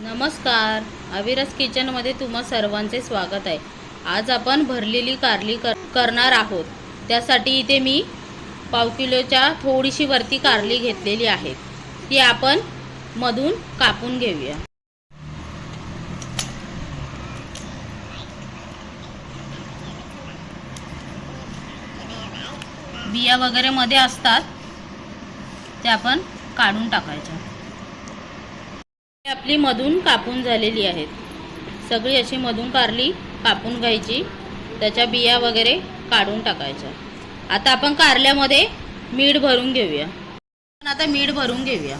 नमस्कार. अविरस किचनमध्ये तुम्हा सर्वांचे स्वागत आहे. आज आपण भरलेली कारली कर करणार आहोत. त्यासाठी इथे मी पाव किलोच्या थोडीशी वरती कारली घेतलेली आहे. ती आपण मधून कापून घेऊया. बिया वगैरे मध्ये असतात त्या आपण काढून टाकायच्या. आपली मधून कापून झालेली आहेत. सगळी अशी मधून कारली कापून घ्यायची. त्याच्या बिया वगैरे काढून टाकायच्या. आता आपण कारल्यामध्ये मीठ भरून घेऊया. पण आता मीठ भरून घेऊया.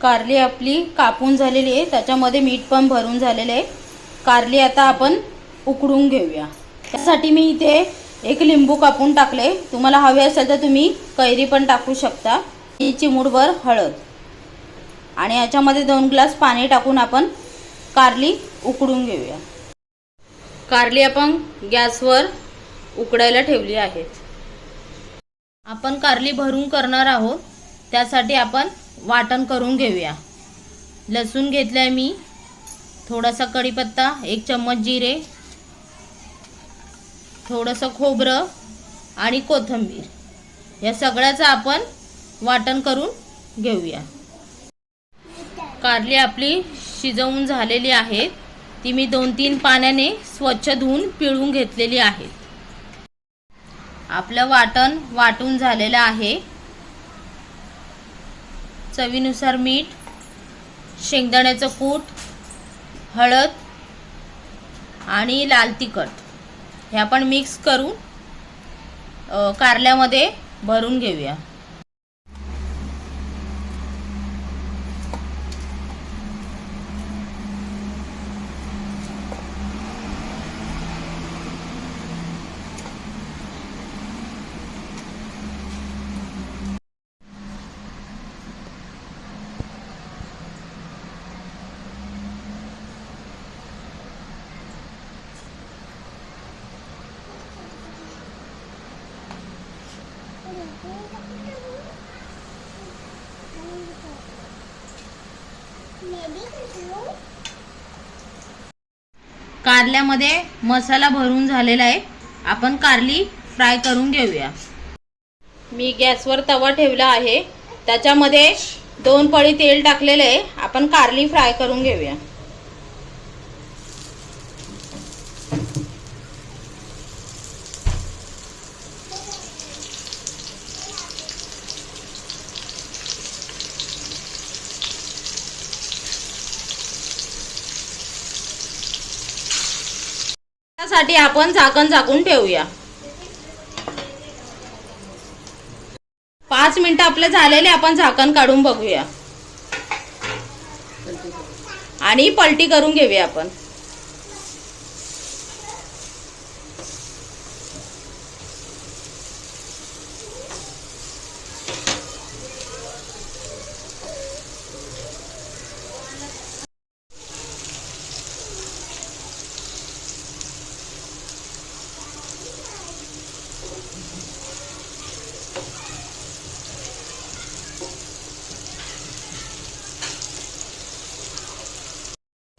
कारली आपली कापून झालेली आहे. त्याच्यामध्ये मीठ पण भरून झालेलं आहे. कारली आता आपण उकडून घेऊया. त्यासाठी मी इथे एक लिंबू कापून टाकले. तुम्हाला हवे असेल तर तुम्ही कैरी पण टाकू शकता. ही चिमूटभर हळद. आणि याच्यामध्ये दोन ग्लास पाणी टाकून आपण कारली उकडून घेऊया. कारली आपण गॅसवर उकडायला ठेवली आहेत. आपण कारली भरून करणार आहोत. त्यासाठी आपण वाटण करून घेऊया. लसूण घेतलं आहे मी. थोडासा कढीपत्ता एक चम्मच जिरे थोडंसं खोबरं आणि कोथिंबीर. या सगळ्याचं आपण वाटण करून घेऊया. कारली आपली शिजवून झालेली आहेत ती मी दोन तीन पाण्याने स्वच्छ धुवून पिळून घेतलेली आहेत आपलं वाटण वाटून झालेलं आहे. चवीनुसार मीठ शेंगदाण्याचं कूट हळद आणि लाल तिखट. हे आपण मिक्स करून कारल्यामध्ये भरून घेऊया. कारल्यामध्ये मसाला भरून झालेला आहे. आपण कारली फ्राय करून घेऊया. मी गॅसवर तवा ठेवला आहे. त्याच्यामध्ये दोन पळी तेल टाकलेलं आहे. आपण कारली फ्राय करून घेऊया. साठी आपण झाकण झाकून ठेवूया. पाच मिनिट आपले झालेले आपण झाकण काढून बघूया. आणि पलटी करून घेऊया आपण.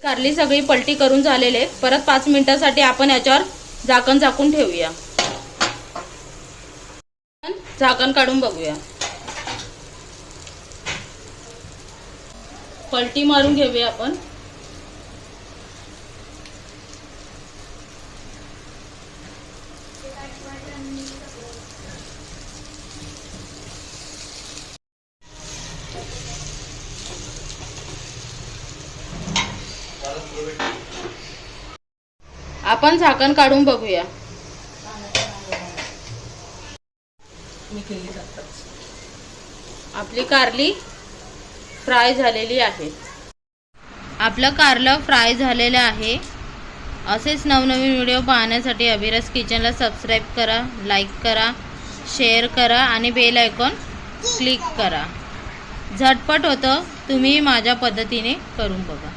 कारली सगळी पलटी करून झालेले परत पाच मिनिटासाठी आपण याच्यावर झाकण झाकून ठेवूया. झाकण काढून बघूया. पलटी मारून घेऊया आपण. आपण झाकण काढून बघूया. आपली कारली फ्राय झालेली आहे. आपलं कारलं फ्राय झालेलं आहे. असेच नवनवीन व्हिडिओ पाहण्यासाठी अभिरस किचनला सबस्क्राईब करा लाईक करा शेअर करा आणि बेल आयकॉन क्लिक करा. झटपट होतं तुम्ही माझ्या पद्धतीने करून बघा.